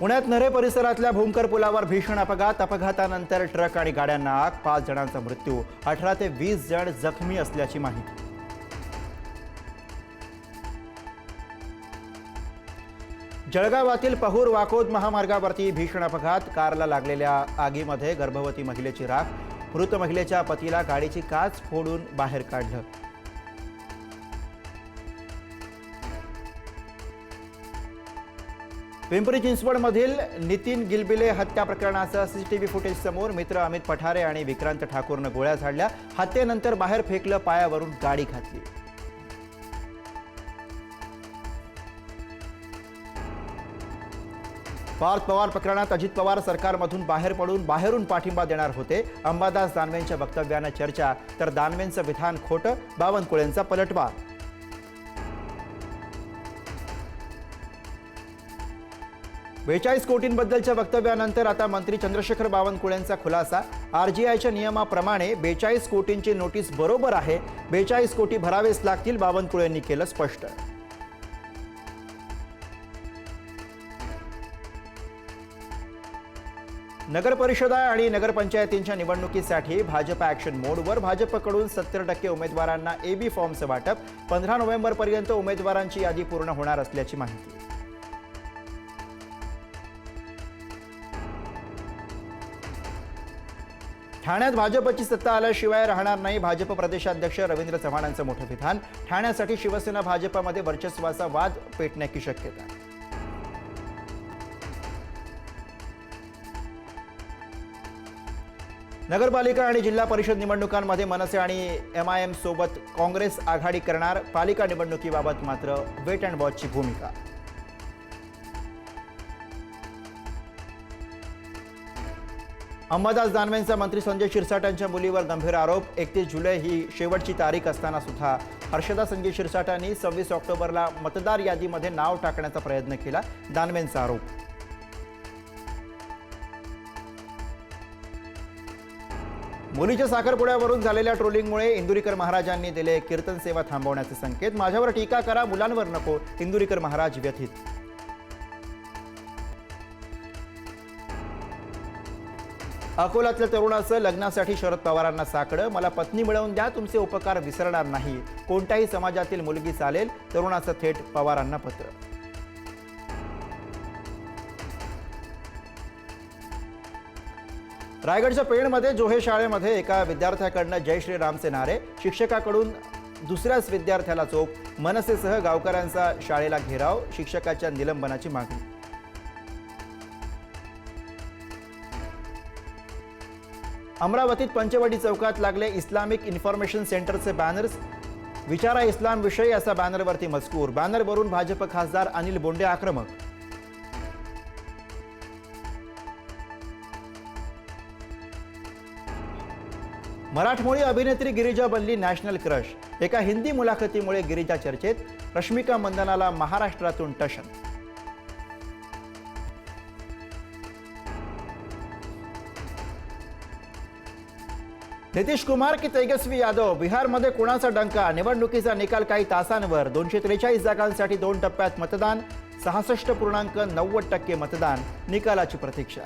पुण्यात नरे परिसरातल्या भूमकर पुलावर भीषण अपघात. अपघातानंतर ट्रक आणि गाड्यांना आग पाच जणांचा मृत्यू अठरा ते वीस जण जखमी असल्याची माहिती. जळगावातील पहूर वाकोद महामार्गावरती भीषण अपघात. कारला लागलेल्या आगीमध्ये गर्भवती महिलेची राख मृत महिलेच्या पतीला गाडीची काच फोडून बाहेर काढलं. पिंपरी चिंचवडमधील नितीन गिलबिले हत्या प्रकरणाचं सीसीटीव्ही फुटेज समोर मित्र अमित पठारे आणि विक्रांत ठाकूरनं गोळ्या झाडल्या. हत्येनंतर बाहेर फेकलं पायावरून गाडी घातली. पार्थ पवार प्रकरणात अजित पवार सरकारमधून बाहेर पडून बाहेरून पाठिंबा देणार होते. अंबादास दानवेंच्या वक्तव्यानं चर्चा तर दानवेंचं विधान खोटं बावनकुळेंचा पलटवार. बेचाळीस कोटींबद्दलच्या वक्तव्यानंतर आता मंत्री चंद्रशेखर बावनकुळेंचा खुलासा. आरजीआयच्या नियमाप्रमाणे बेचाळीस कोटींची नोटीस बरोबर आहे. बेचाळीस कोटी भरावेच लागतील बावनकुळेंनी केलं स्पष्ट. नगर परिषदा आणि नगरपंचायतींच्या निवडणुकीसाठी भाजप ॲक्शन मोडवर भाजपकडून सत्तर टक्के उमेदवारांना एबी फॉर्मचं वाटप. पंधरा नोव्हेंबरपर्यंत उमेदवारांची यादी पूर्ण होणार असल्याची माहिती. ठाण्यात भाजपची सत्ता आल्याशिवाय राहणार नाही भाजप प्रदेशाध्यक्ष रवींद्र चव्हाणांचं मोठं विधान. ठाण्यासाठी शिवसेना भाजपमध्ये वर्चस्वाचा वाद पेटण्याची शक्यता. नगरपालिका आणि जिल्हा परिषद निवडणुकांमध्ये मनसे आणि एम आय एम सोबत काँग्रेस आघाडी करणार. पालिका निवडणुकीबाबत मात्र वेट अँड वॉचची भूमिका. अंबादास दानवेंचा मंत्री संजय शिरसाटांच्या मुलीवर गंभीर आरोप. एकतीस जुलै ही शेवटची तारीख असताना सुद्धा हर्षदा संजय शिरसाटांनी सव्वीस ऑक्टोबरला मतदार यादीमध्ये नाव टाकण्याचा प्रयत्न केला. दानवेंचा आरोप. मुलीच्या साखरपुड्यावरून झालेल्या ट्रोलिंगमुळे इंदुरीकर महाराजांनी दिले कीर्तन सेवा थांबवण्याचे संकेत. माझ्यावर टीका करा मुलांवर नको. इंदुरीकर महाराज व्यथित अकोल्यातल्या तरुणाचं लग्नासाठी शरद पवारांना साकडं. मला पत्नी मिळवून द्या तुमचे उपकार विसरणार नाही. कोणत्याही समाजातील मुलगी चालेल तरुणाचं थेट पवारांना पत्र. रायगडच्या पेणमध्ये जोहे शाळेमध्ये एका विद्यार्थ्याकडनं जय श्रीरामचे नारे. शिक्षकाकडून दुसऱ्याच विद्यार्थ्याला चोप. मनसेसह गावकऱ्यांचा शाळेला घेराव. शिक्षकाच्या निलंबनाची मागणी. अमरावतीत पंचवटी चौकात लागले इस्लामिक इन्फॉर्मेशन सेंटरचे बॅनर्स विचारा इस्लाम विषयी असा बॅनरवरती मजकूर. बॅनरवरून भाजप खासदार अनिल बोंडे आक्रमक. मराठमोळी अभिनेत्री गिरिजा बनली नॅशनल क्रश एका हिंदी मुलाखतीमुळे गिरिजा चर्चेत रश्मिका मंदनाला महाराष्ट्रातून टशन. नितीश कुमार की तेजस्वी यादव बिहारमध्ये कुणाचा डंका? निवडणुकीचा निकाल काही तासांवर. दोनशे त्रेचाळीस जागांसाठी दोन टप्प्यात मतदान सहासष्ट पूर्णांक नव्वद टक्के मतदान. निकालाची प्रतीक्षा.